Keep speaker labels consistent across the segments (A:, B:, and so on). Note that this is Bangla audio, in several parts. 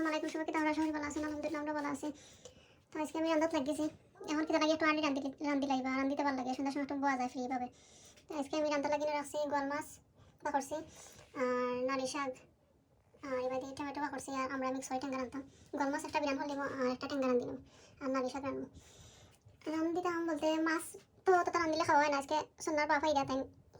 A: আসসালামু আলাইকুম সবাইকে তোমরা সবাই ভালো আছেন, আলহামদুলিল্লাহ আমরা ভালো আছি। তো আজকে আমি রান্নাত লাগিয়েছি এখন কি একটু আনি রান্ধি রান্ধি লাইবা রান্ধিতে ভালো লাগে, সন্ধ্যার সময় বোয়া যায় ফ্রি ভাবে তো আজকে আমি রান্না লাগিয়ে রাখছি গোয়াল মাছ বা করছি আর নালি শাক, আর এবার দিয়ে টমেটো বা করছি আর আমরা মিক্স করে টেঙ্গা রান্তাম গোয়াল মাছ একটা বিরান হলে আর একটা টেঙ্গা রান্ধিলাম আর নালি শাক রান্নু রান্ধিতে আম বলতে মাছ তো অতটা রান্ধিলে খাওয়া হয় না আজকে সন্ধ্যার বাবা ইরা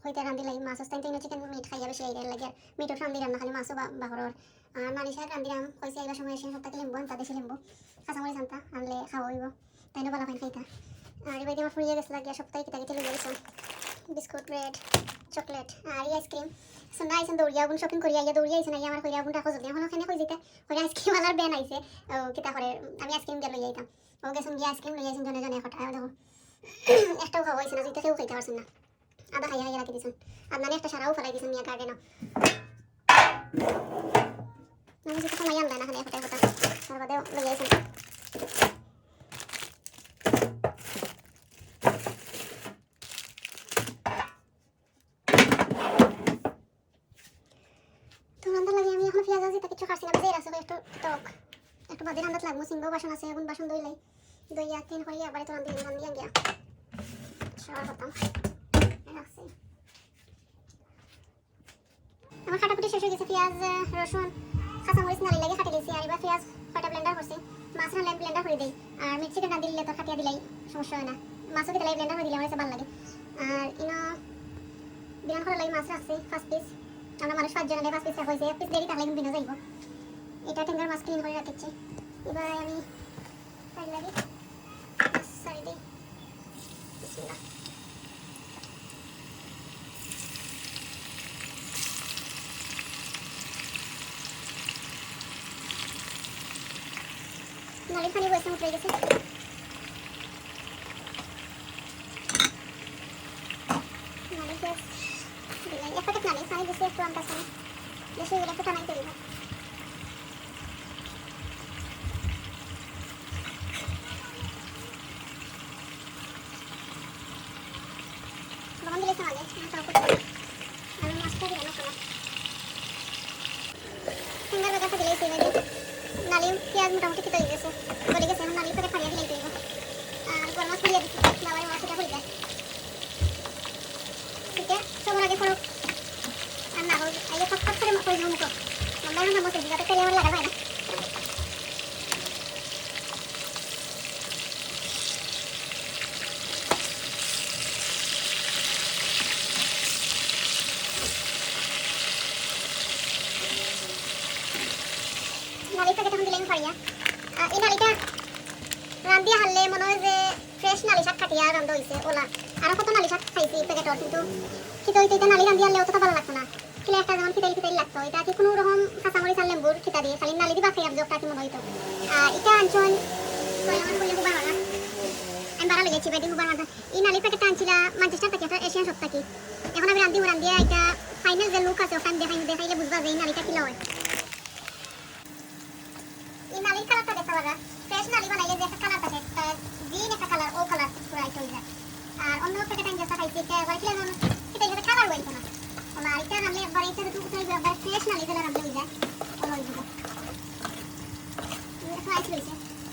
A: হইতে রান্ধি লাগে মাছ আসতে চিকেন মিট খাইয়া বেশি আইডিয়া লাগে মিটও রান্ধি রান্না খালি মাছও বাহরর আর নানি শাক রান্ধিলাম কইছে এইবার সময় এসে সপ্তাহে লিম্বু আনতা দেশি লিম্বু কাঁচামরিচ আনতা আনলে খাওয়া হইব তাই না বালা খাইতা আর এবার আমার ফুরিয়ে গেছে লাগিয়া সপ্তাহে কিতা কিতা লইয়া গেছিলাম বিস্কুট ব্রেড চকলেট আর এই আইসক্রিম সন্ধ্যা আইসেন দৌড়িয়া আগুন শপিং করিয়া ইয়া দৌড়িয়া আইসেন আইয়া আমার কইয়া আগুন রাখো যদি এখন ওখানে কই যেতে করে আইসক্রিম আলার ব্যান আইছে কিতা করে আমি আইসক্রিম দিয়ে লইয়া আইতাম ও গেছেন গিয়ে আইসক্রিম লইয়া আইসেন জনে জনে একটা দেখো একটাও খাওয়া হয়েছে না যেটা কেউ খাইতে পারছেন না আদা খাইয়া খাইয়া রাখি দিয়েছেন আর নানি একটা সারাও ফেলাই দিয়েছেন নিয়ে গার্ডেনও না। আইসেন তো খাচ্ছি না আছে একটু একটু বাদে রান্নাত লাগবো সিংহ বাসন আছে এখন বাসন দইলাই দইয়া তিন করিয়া বাড়ি তো রান্ধি রান্ধিয়া গিয়া সবার হতাম রাখছি আমার কাটাকুটি শেষ হয়ে গেছে, পেঁয়াজ রসুন, কাঁচামরিচ নালি লাগে কাটি দিয়েছি। আর এবার পেঁয়াজ কটা ব্লেন্ডার করছি? মাছ রান্নায় ব্লেন্ডার করে দিই। আর মির্চি না দিলে তো কাটিয়া দিলাই, সমস্যা হয় না। মাছও দিলে ব্লেন্ডার করে দিলে আমার ভালো লাগে। আর ইনো বিরান করার লাগে মাছ রাখছি ফার্স্ট পিস আমরা মানুষ পাঁচজন আগে পাঁচ পিস হয়েছে। এক পিস দেরি তাহলে বিনা যাইব। এটা টেঙ্গার মাছ ক্লিন করে রাখছি। এবার আমি লাগি বিসমিল্লাহ। নালি পানি হয়েছে উঠে গেছে নালি গ্যাস এক প্যাকেট নালি পানি দিছি একটু পানি বেশি হয়ে গেলে একটু টানাইতে দিব লবণ দিলেছে আগে তাও করতে আমি মাছটা দিলাম না সুন্দর বেগাটা দিলেছি এবার নালি পেঁয়াজ মোটামুটি কেটে গেছে গলে গেছে এখন নালি প্যাকেট ফালিয়ে দিলেই দিব আর গরম মাছ ফুলিয়ে দিচ্ছি বাবাই মাছ এটা ফুলিয়ে ঠিক আছে সবার আগে ফরক আর না হোক আগে ফট ফট করে করে মুখো লম্বা লম্বা মতো যাতে তেলে আমার লাগা হয় না নালি প্যাকেট এখন দিলেন ফারিয়া এই নালিটা রান্ধিয়া হারলে মনে হয় যে ফ্রেশ নালি শাক কাটিয়া রান্ধা হয়েছে ওলা আরও কত নালি শাক খাইছি প্যাকেটর কিন্তু খিতে হইতে এটা নালি রান্ধি হারলে অতটা ভালো লাগতো না। খেলে একটা যেমন খিতাই খিতাই লাগতো এটা কি কোনো রকম কাঁচামরিচ আর লেম্বুর খিতা দিয়ে, খালি নালি দিবা খাই জোকটা কি মনে হইতো আর এটা আনছন আমি বাড়া লেগেছি বাইদি হুবার মাথা এই নালি প্যাকেটটা আনছিলা ম্যানচেস্টার থেকে এশিয়ান সব থাকি। এখন আমি রান্ধি রান্ধিয়া এটা ফাইনাল যে লুক আছে, ওখানে দেখাই, দেখাইলে বুঝবা যে এই নালিটা কি লয়। এই নালির কালারটা দেখতে পারা ফ্রেশ নালি বানাইলে যে একটা কালার থাকে একটা গ্রিন একটা কালার ও কালার পুরো আইটা হয়ে যায় আর অন্য প্যাকেট আমি যেটা খাইছি এটা একবার খেলে যেমন সেটা হিসেবে খাবার হইতো না ওলা এটা রান্নলে একবার এটা যদি উঠে একবার ফ্রেশ নালি দিলে রান্নলে হয়ে যায় ওলা হয়ে যাবে এখন আইস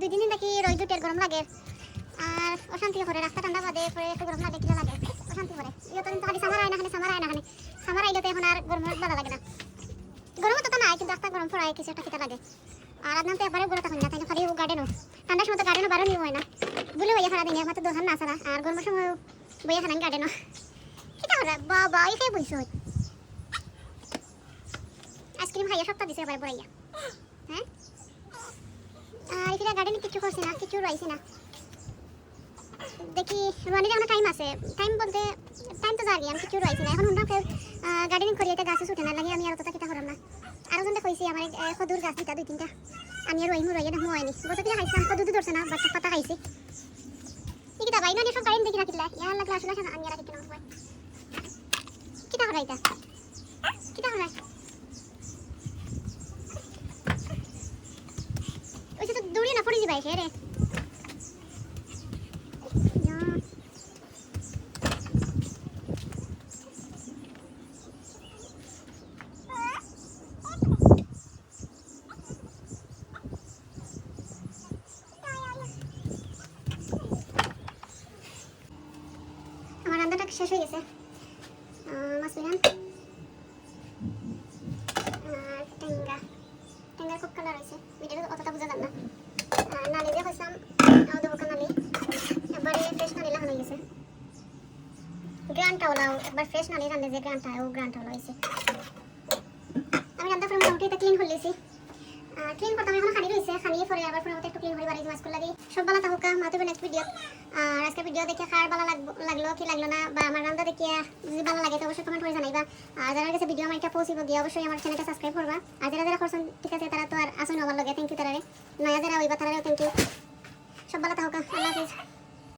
A: দুই দিন নাকি রোজ দুটের গরম লাগে। আর অশান্তি করে, রাস্তা ঠান্ডা বাদে পরে একটু গরম লাগে কিনা লাগে। অশান্তি করে। ইয়ে তো কিন্তু খালি সামার আয় না, খালি সামার আয় না, খালি সামার আইলে তো এখন আর গরম ভালো লাগে না। গরম তো নাই, কিন্তু রাস্তা গরম পড়ায় কিছু একটা কিটা লাগে। আর আপনার তো একবারে গরম তখন না তাই খালি গার্ডেনও ঠান্ডার সময় তো গার্ডেনও বারো নিয়ে হয় না। বলে বইয়া খারা আমার তো দোকান না ছাড়া আর গরমের সময় বইয়া খানা গার্ডেনও কিটা করে, বাবা, এই খাই বইছ আইসক্রিম খাইয়া সপ্তাহ দিছে এবার বড়াইয়া আর কিছু করছে না কিছু রয়েছে না। দেখি রোয়ানির এখনও টাইম আছে টাইম বলতে টাইম তো জানি আমি কিছু রয়েছে না। এখন হুন্ডা গার্ডেনিং করি এটা গাছে ছুটে না লাগে আমি আর তত কিতা করলাম না। আরও জন কইছে, আমার এক গাছ দিতা দুই তিনটা। আমি আর ওই মুরই না মোয়াইনি বসে পিলা খাইছিলাম তো ধরছে না, বাট পাতা খাইছি। কিতা ভাই না সব গাড়ি দেখি রাখিলা? ইয়া লাগলা আসলে আমি আর রাখি না ভাই কিতা করা কিতা করা ওই যে তো দৌড়িয়ে না পড়ে যাবে হে রে ইয়া। আমার রান্নাটা শেষ হয়ে গেছে আহ, মাছ বিরান আর টেঙ্গা না আর নালি দিয়ে হয়েছিলাম দেবকা নালি একবারে ফ্রেশ আমি ক্লিন করে ক্লিন করতাম এখন খানি রয়েছে খানিয়ে পরে আবার ক্লিন করে বাড়ি মাছ সব বেলা তাহকা মাতবে নেক্সট ভিডিও আর আজকে ভিডিও দেখে খার ভালো লাগল, কি লাগল না? বা আমার রান্না দেখে যদি ভালো লাগে, তো অবশ্যই কমেন্ট করে জানাইবা। আর যারা কাছে ভিডিও আমার পৌঁছিব গিয়ে অবশ্যই আমার চ্যানেলটা সাবস্ক্রাইব করবা আর যারা যারা করছেন ঠিক আছে তারা তো আর আসুন আমার লগে। থ্যাংক ইউ তারা নয়া যারা ওইবা তারাও থ্যাংক ইউ সব ভালো থাকুক আল্লাহ হাফিজ।